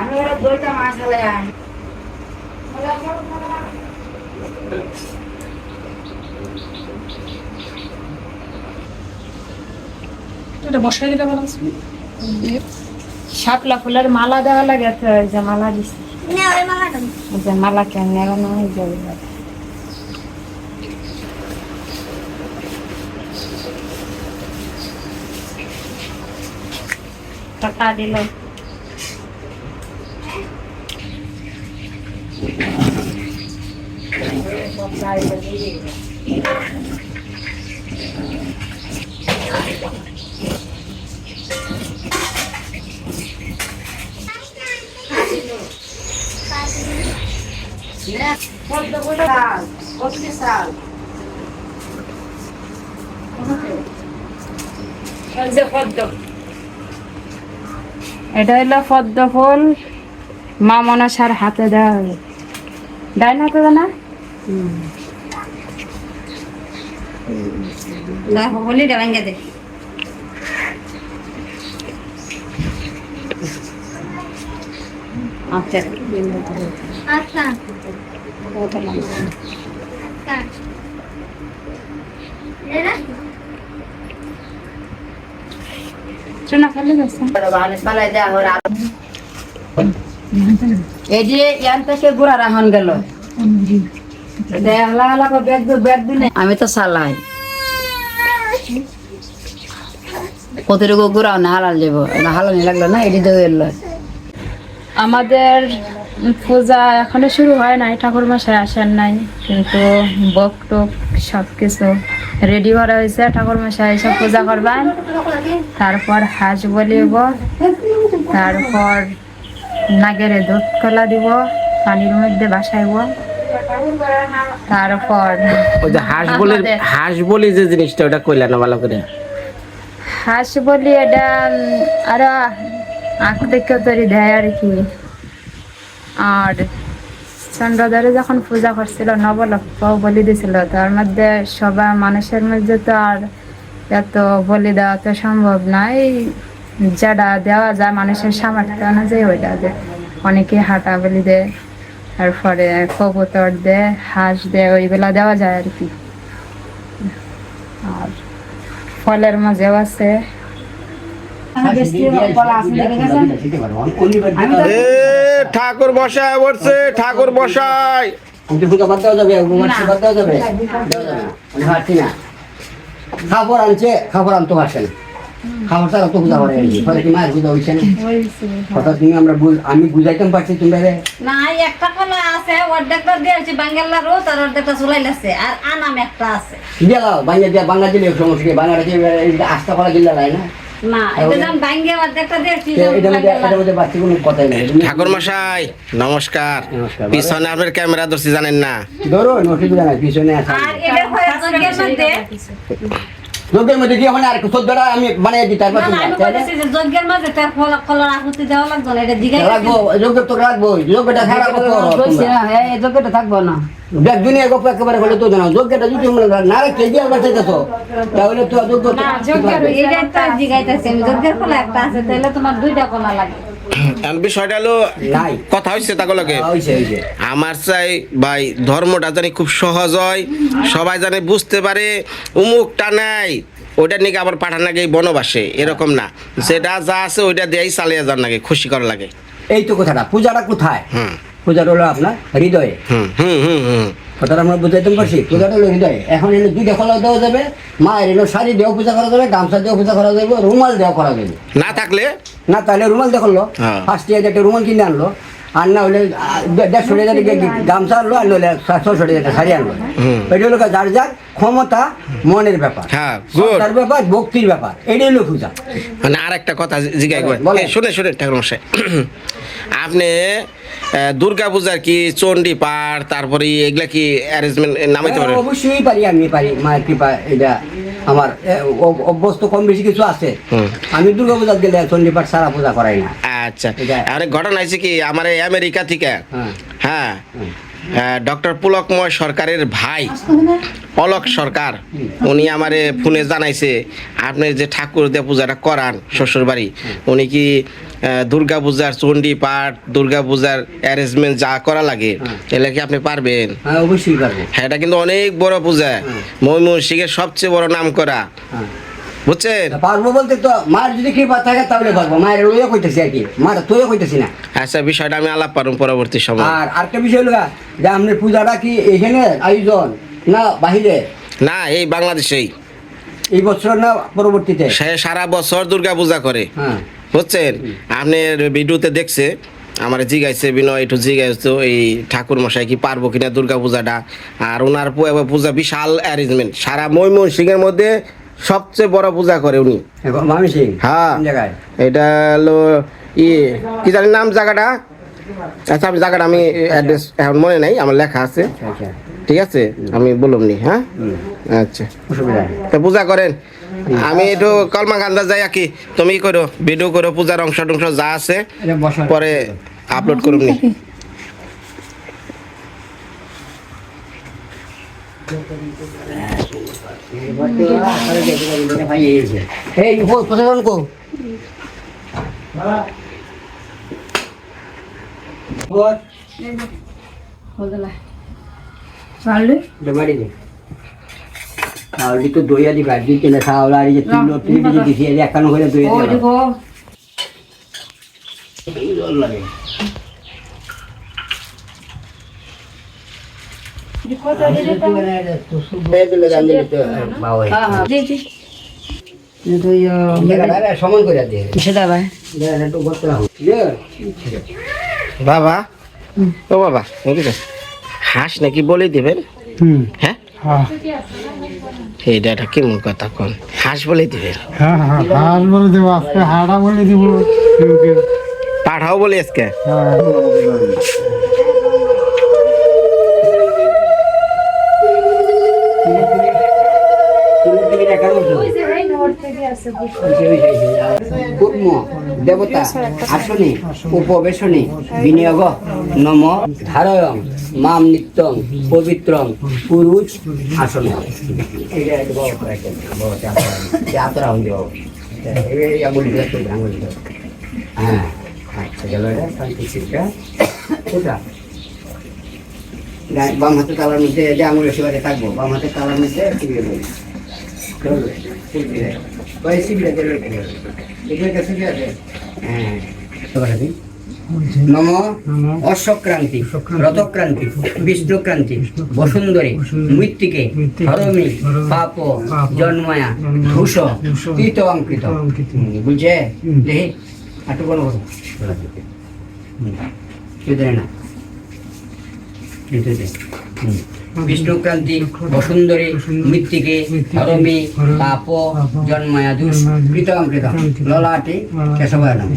আমি ওরা দইটা মাছ হলে আনি এটা বসাই দিলে ভালো আছে। শাপলা ফুলের মালা দেওয়া লাগে তো ওই যে মালা দিছি। ওই যে মালা কেন এখন হয়ে যাবে। টাকা দিল পদ্ম ফুল শাল কচি শাল এই যে পদ্ম এটা হলো পদ্ম ফুল মা মনসার হাতে দেওয়া হবে ডাইন হাতে দেয় না দেখো বলিটা ভেঙে দে আচ্ছা আচ্ছা শোনা ফেলে যাচ্ছে এই যে ইয়ান থেকে গুড়া আমি তো চালাই কতটুকু গুড়াও না, হালাল যাব হালানি লাগল না, এটি দেবে আমাদের পূজা এখনও শুরু হয় নাই, ঠাকুর মশাই আসেন নাই, কিন্তু বক টক সব কিছু রেডি করা হয়েছে, ঠাকুর মশাই এসে পূজা করবেন। তারপর হাঁস বলিব তারপর নাগেরে দুধ কলা দিব, পানির মধ্যে বাসাইব। তারপর ওই যে হাঁস বলি হাঁস বলি যে জিনিসটা ওটা কইলা না ভালো করে? হাঁস বলি এটা আরও আখ থেকে তৈরি দেয় আর কি। আর চন্দ্রধরে যখন পূজা করছিল নবলক্ষ বলি দিছিল তার মধ্যে সবাই মানুষের মধ্যে তো আর এত বলি দেওয়া তো সম্ভব নয় যেটা দেওয়া যায় মানুষের সামর্থ্য অনুযায়ী ওইটা দেয়। অনেকে হাঁটা বলি দেয়। তারপরে কবুতর দেয় হাঁস দেয় ওইগুলা দেওয়া যায় আর কি। আর ফলের মাঝেও আছে। এ ঠাকুর বসায় বসছে ঠাকুর বসায়। পুজো করতেও যাবে মাসি করতেও যাবে? দেওয়া যাবে না। আমি হাঁটছি না। খাবার আনছে খাবার আনতে পারছে খাবার ছাড়া তো ফলে কি মায়ের হয়েছে না? কথা তুমি আমরা বুঝ- আমি বুঝাইতাম পারছি তোমরা রে। না একটা কলা আছে অর্ধেকটা দিয়েছি বাঙ্গাল্লা রোদ আর অর্ধেকটা চুলাই লাগছে আর আনাম একটা আছে। দিয়ে দাও বাংলা দিয়ে বাংলা দিলে সমস্যা কি? কি এইটা আস্তা করা দিলে নাই না? বাঙ্গে তুমি ঠাকুর মশাই নমস্কার। পিছনে আপনার ক্যামেরা ধরছি জানেন না? ধরো অসুবিধা নাই পিছনে আছে। যজ্ঞের মধ্যে দিয়ে মানে আর চোদ্দটা আমি বানিয়ে দিই তারপর না, না, আমি বলেছি যে যজ্ঞের মাঝে তার ফল কলার আহুতি দেওয়া লাগতো না এটা জিগাই রাখব যোগ্য তো রাখব যোগ্যটা খারাপ যোগ্যটা থাকব না। দেখ দুনিয়া একেবারে হলে তো জানাও যোগ্যটা যদি মনে না রেখে দিয়ে আবার চাইতেছো তাহলে তো যোগ্য না, তো আমি যজ্ঞের কলা একটা আছে তাহলে তোমার দুইটা কলা লাগে। বিষয়টা হলো কথা হয়েছে হয়েছে আমার চাই ভাই ধর্মটা জানি খুব সহজ হয়। সবাই জানে বুঝতে পারে উমুকটা নাই। ওইটা নাকি আবার পাঠান লাগে বনবাসে। এরকম না। যেটা যা আছে ওইটা দিয়েই চালিয়ে যান লাগে খুশি করা লাগে। এই তো কথাটা। পূজাটা কোথায়? পূজাটা হলো আপনার হৃদয়ে। হুম হুম হুম হুম। কথাটা আমরা বুঝাইতে পারছি? পূজাটা হৃদয়ে এখন এনে দুইটা খোলা দেওয়া যাবে মায়ের এলো শাড়ি দেওয়া পূজা করা যাবে গামছা দেওয়া পূজা করা যাবে রুমাল দেওয়া করা যাবে। না থাকলে? না তাহলে রুমাল দেখল হ্যাঁ। ফার্স্ট ইয়ার একটা রুমাল কিনে আনলো। আর না হলে দেড়শো টাকা গামছা আনলো আর নইলে ছশো টাকা শাড়ি আনলো। এটা হলো যার যার ক্ষমতা মনের ব্যাপার। হ্যাঁ, তার ব্যাপার ভক্তির ব্যাপার। এটাই হলো পূজা। মানে আর একটা কথা জিজ্ঞাসা শুনে শুনে ঠাকুর মশাই আপনি দুর্গা পূজার কি চণ্ডী পাঠ তারপরে এগুলা কি অ্যারেঞ্জমেন্ট নামাইতে পারেন অবশ্যই পারি আমি পারি মায়ের কৃপা এটা আমার অভ্যস্ত কম বেশি কিছু আছে। আমি দুর্গা পূজা গেলে চণ্ডীপাঠ সারা পূজা করাই না। আচ্ছা আরে ঘটনা হয়েছে কি আমার আমেরিকা থেকে হ্যাঁ। হ্যাঁ ডক্টর পুলকময় সরকারের ভাই অলোক সরকার উনি আমারে ফোনে জানাইছে আপনি যে ঠাকুর দিয়ে পূজাটা করান শ্বশুর বাড়ি উনি কি দুর্গা পূজার চণ্ডী পাঠ দুর্গা পূজার অ্যারেঞ্জমেন্ট যা করা লাগে হ্যাঁ। কি আপনি পারবেন? হ্যাঁ অবশ্যই পারব। হ্যাঁ এটা কিন্তু অনেক বড় পূজা। হুম। ময়মনসিংহের সবচেয়ে বড় নাম করা হ্যাঁ। বুঝছেন? পারব বলতে তো মার যদি কৃপা থাকে তাহলে পারব। মায়ের লইয়া কইতেছি আর কি। মার তোয়ে কইতেছি না। আচ্ছা বিষয়টা আমি আলাপ পারুম পরবর্তী সময়। আর আরেকটা বিষয় হলো যে পূজাটা কি এখানে আয়োজন না বাহিরে? না এই বাংলাদেশেই। এই বছর না পরবর্তীতে? সে সারা বছর দুর্গা পূজা করে। হ্যাঁ। বুঝছেন? আপনার ভিডিওতে দেখছে আমার জিগাইছে বিনয় একটু জিগাইছো এই ঠাকুর মশাই কি পারব কিনা দুর্গা পূজাটা আর ওনার পূজা বিশাল অ্যারেঞ্জমেন্ট সারা ময়মনসিংহের মধ্যে সবচেয়ে বড় পূজা করে উনি। হ্যাঁ। এটা হলো ই কি জানি নাম জায়গাটা? আচ্ছা আমি জায়গাটা আমি অ্যাড্রেস এখন মনে নাই আমার লেখা আছে। আচ্ছা আচ্ছা। ঠিক আছে? আমি বললাম নি হ্যাঁ? আচ্ছা। অসুবিধা নেই। তো পূজা করেন। আমি একটু কলমা গান্দা যাই আর কি তুমি করো ভিডিও করো পূজার অংশ টংশ যা আছে পরে আপলোড করুন নি? তাহলে তো দইয়া দিবা দুই খাওয়া আর এই যে তুই দিয়ে দিছি একান্ন করে দইয়া দিবা জল লাগে বাবা ও বাবা হাঁস নাকি বলে দিবেন? হুম। হ্যাঁ? হ্যাঁ এইটা একটা কেমন কথা কন? হাঁস বলে দিবে। হ্যাঁ হ্যাঁ হাল বলে দেবো আজকে হাঁড়া বলে দিব। পাঠাও বলে আজকে? দেবতা, আসনে, উপবেশনে, বিনিয়োগ, নম, ধারয়ং, মাম নিত্যং, পবিত্রং, পুরুষ, আসনে। বাম হাতে তালার মধ্যে যে আঙুলের সেবারে থাকব, বাম হাতে তালার মধ্যে নম অশ্বক্রান্তি, রথক্রান্তি, বিষ্ণুক্রান্তি, বসুন্ধরী, মৃত্তিকে, ধরমী, পাপ, জন্ময়া, ধূস কৃত অঙ্কৃত। বুঝছে দেখি আটু কোনো কথা। না বিষ্ণুক্রান্তি বসুন্ধরী মৃত্তিকে ধরমী পাপ জন্ময়া দুষ কৃত অঙ্কৃত ললাটি কেশবায় নামে।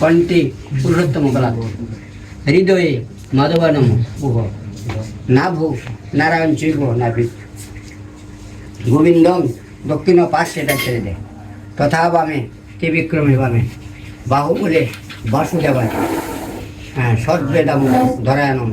কণ্ঠে পুরুষোত্তম কলা হৃদয়ে মাধবানম উহ। নাভু নারায়ণ চৈব নাভি গোবিন্দম দক্ষিণ পার্শ্বে ছেড়ে দেয় তথা বামে ত্রিবিক্রমে বামে। বাহুবলে বাসুদেবায়। হ্যাঁ সর্বেদাম ধরায় নম।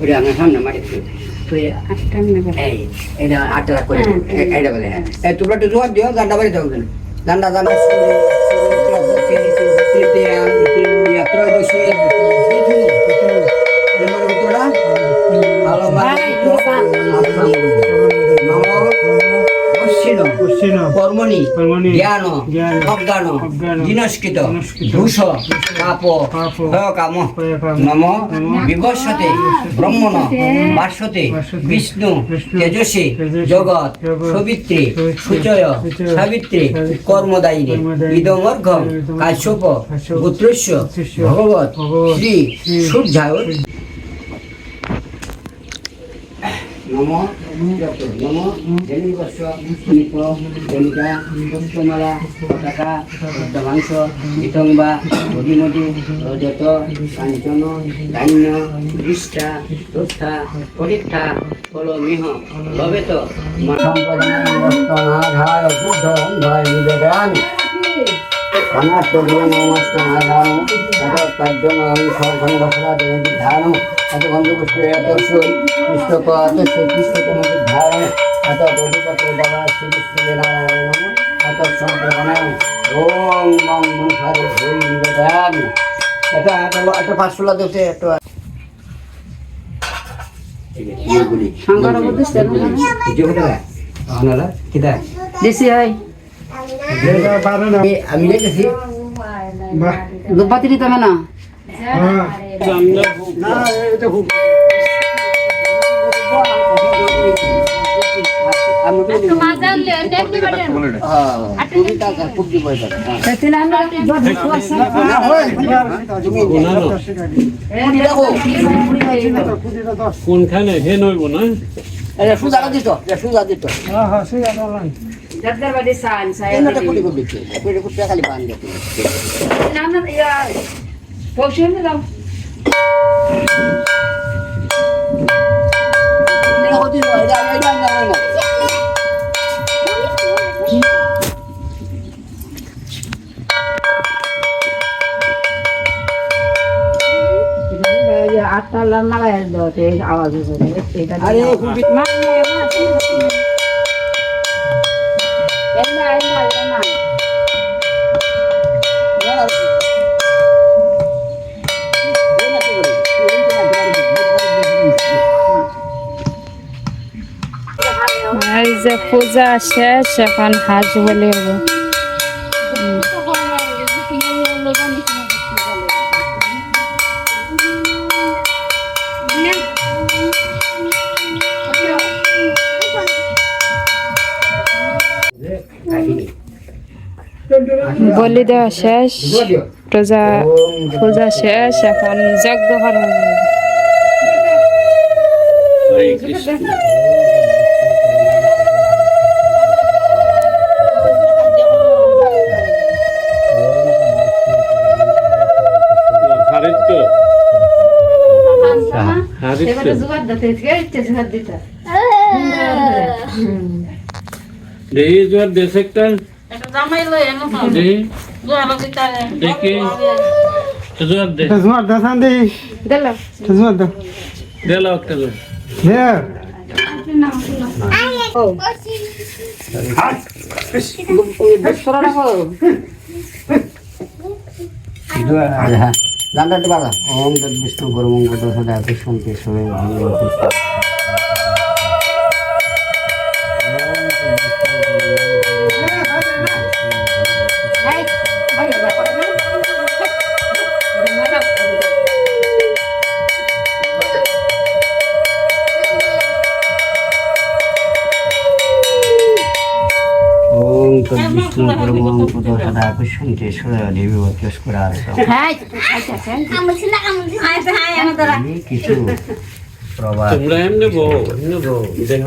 ওটা আমার সামনে মাটি এই এটা আটটা করে এই- এইটা বলে হ্যাঁ। তোমরা একটু জোয়ার দিও গান্ডা বাড়ি থাকবেন গান্ডা গান্ডা ত্রয়োদশী কর্মণি জ্ঞান জ্ঞান, অজ্ঞান জিনস্কৃত, ধূস পাপ কাম নম বিভস্যতে ব্রহ্মণ ভাস্যতে, বিষ্ণু তেজসী জগৎ সবিত্রী সুচয় সাবিত্রী কর্মদায়িনী ইদমর্ঘম কাশ্যপ পুত্রস্য, ভগবত শ্রী, সূর্যায়। নম। নম নম জেনি বস্য দীপ জনিকা পুষ্পমালা পতাকা মাংস বিতম্বা অধিমতি রজত কাঞ্চন ধান্য দৃষ্টা তুষ্ঠা পরীক্ষা ফলমিহ লবেত সম্পদায় বুদ্ধ ভয় নিবেদন অনাথ্যমাধারণ এত পাদ্যম সর্বং বসরা দেবী ধারণ এত গন্ধপুষ্প এত সুই কৃষ্ণক এত সুই কৃষ্ণতম ধারণ এত অধিপত্র বাবা শ্রীকৃষ্ণ নারায়ণ এত সম্প্রদান ওম মম মনসারে ভৈ নিবেদন এটা দেশে হয় আমি বাহ। দুপাতি দিতে হবে না? হ্যাঁ। কোনখানে? হে নইব না? সুজা দিত সুজা দিত। হ্যাঁ হ্যাঁ আছে যাদের বাড়ি সাইন এই নটা কোটি কোটি দিচ্ছে কোটি কোটি খালি পান দিতে না না ইয়া পৌঁছে দাও এই যে পূজা শেষ এখন হাজ বলে বলি দেওয়া শেষ পূজা পূজা শেষ এখন যজ্ঞ করা হবে। হরে কৃষ্ণ। হারিত্য হারিত্য দেহি জোয়ার দেশ একটা দেহি দেখি জোয়ার দে। জোয়ার দিলো দেলা একটা হ্যাঁ। জানতে ওম বিষ্ণু সবে তদ বিষ্ণু গুরুমঙ্গ দশদা কৃষ্ণকে সবে দেবী বত্রস করা আছে কিছু তোমরা এমনি বউ এমনি বউ দেহ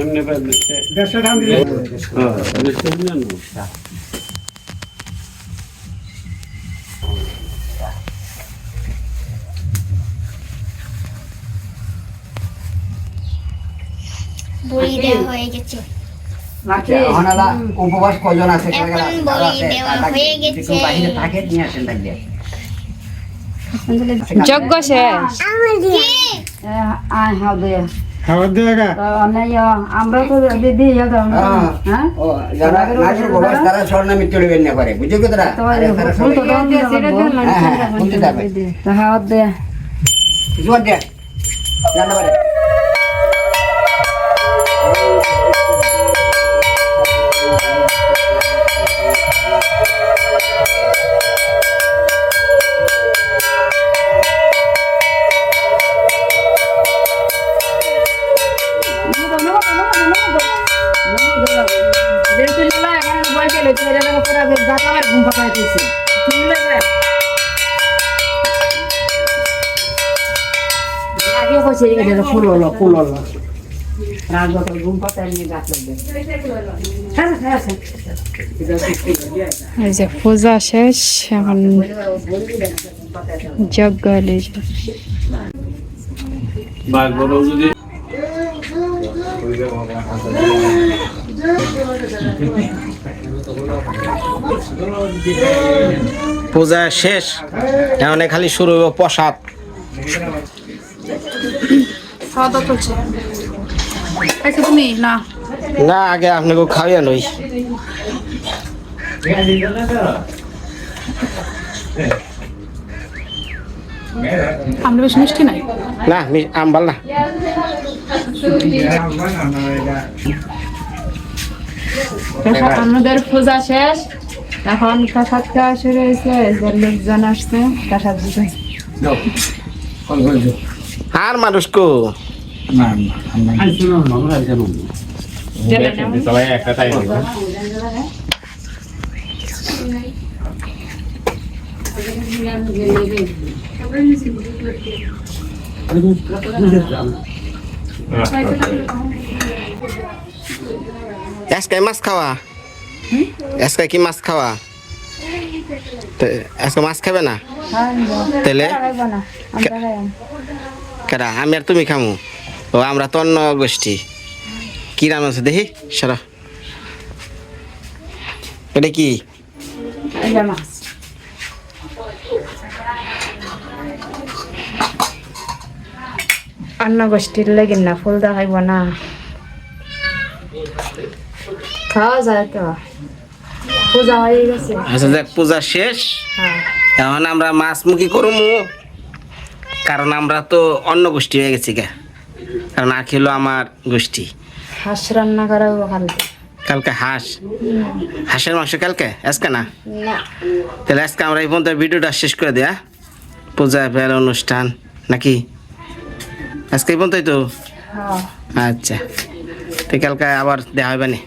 এমনি বাদ দেশে ধান দিলে। হ্যাঁ বেশি না না বড়ি দেওয়া হয়ে গেছে। ওনারা উপবাস কজন আছে? হয়ে বাহিরে থাকে নিয়ে আসেন তাকে যজ্ঞ শেষ খাবার দিয়ে। গা আমরা তো দিদি হ্যাঁ। উপবাস তারা স্বর্ণ মৃত্যু নেবেন না হ্যাঁ, হ্যাঁ, কইছে এটা ফুল হলো। ফুল হলো এই যে পূজা শেষ এখন যজ্ঞ পূজা শেষ এখন খালি শুরু হইব প্রসাদ। খাওয়া দাওয়া চলছে। খাইছো তুমি না। না আগে আপনাকে খাওয়াই নই আমরা বেশ মিষ্টি নাই? না না। আমাদের পূজা শেষ। এখন প্রসাদ খাওয়া শুরু হয়েছে লোকজন আসছে প্রসাদ দিতে। আর মানুষ কো আজকে মাছ খাওয়া আজকে কি মাছ খাওয়া তো আজকে মাছ খাবে না তাহলে কেডা আমি আর তুমি খামু। ও আমরা তো অন্য গোষ্ঠী। কি নাম আছে দেখি সারা। এটা কি? অন্য গোষ্ঠীর লেগেন না ফুল দেখাইব না। খাওয়া যায় তো। পূজা হয়ে গেছে। আচ্ছা দেখ পূজা শেষ। হ্যাঁ। এখন আমরা মাছ মুখি করব কারণ আমরা তো অন্য গোষ্ঠী হয়ে গেছি গা। কারণ আখি হলো আমার গোষ্ঠী। হাঁস রান্না করা কালকে কালকে হাঁস। হাঁসের মাংস কালকে? আজকে না? তাহলে আজকে আমরা এই পর্যন্ত ভিডিওটা শেষ করে দেয়া পূজা ফের অনুষ্ঠান নাকি? আজকে এই পর্যন্তই তো? হ্যাঁ। আচ্ছা। তো কালকে আবার দেখা হবে না?